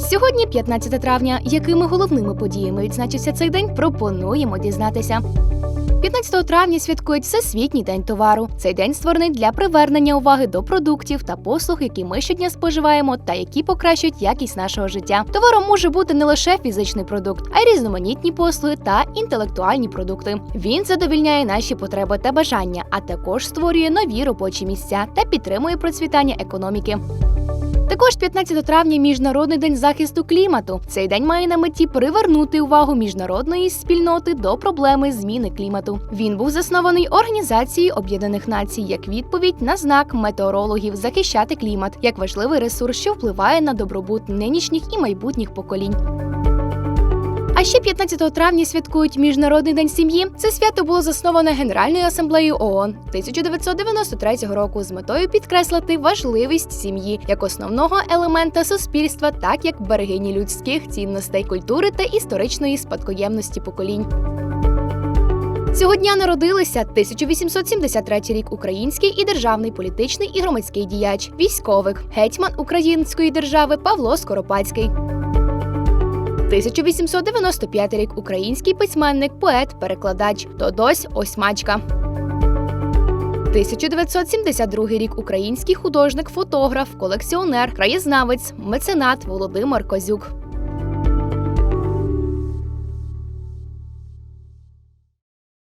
Сьогодні 15 травня. Якими головними подіями відзначився цей день? Пропонуємо дізнатися. 15 травня святкують Всесвітній день товару. Цей день створений для привернення уваги до продуктів та послуг, які ми щодня споживаємо, та які покращують якість нашого життя. Товаром може бути не лише фізичний продукт, а й різноманітні послуги та інтелектуальні продукти. Він задовільняє наші потреби та бажання, а також створює нові робочі місця та підтримує процвітання економіки. Також 15 травня міжнародний день захисту клімату. Цей день має на меті привернути увагу міжнародної спільноти до проблеми зміни клімату. Він був заснований Організацією Об'єднаних Націй як відповідь на знак метеорологів захищати клімат як важливий ресурс, що впливає на добробут нинішніх і майбутніх поколінь. А ще 15 травня святкують Міжнародний день сім'ї. Це свято було засноване Генеральною асамблеєю ООН 1993 року з метою підкреслити важливість сім'ї як основного елемента суспільства, так як берегині людських цінностей, культури та історичної спадкоємності поколінь. Цього дня народилися 1873 рік український і державний політичний і громадський діяч, військовик, гетьман української держави Павло Скоропадський. 1895 рік український письменник, поет, перекладач Тодось Осьмачка. 1972 рік український художник, фотограф, колекціонер, краєзнавець, меценат Володимир Козюк.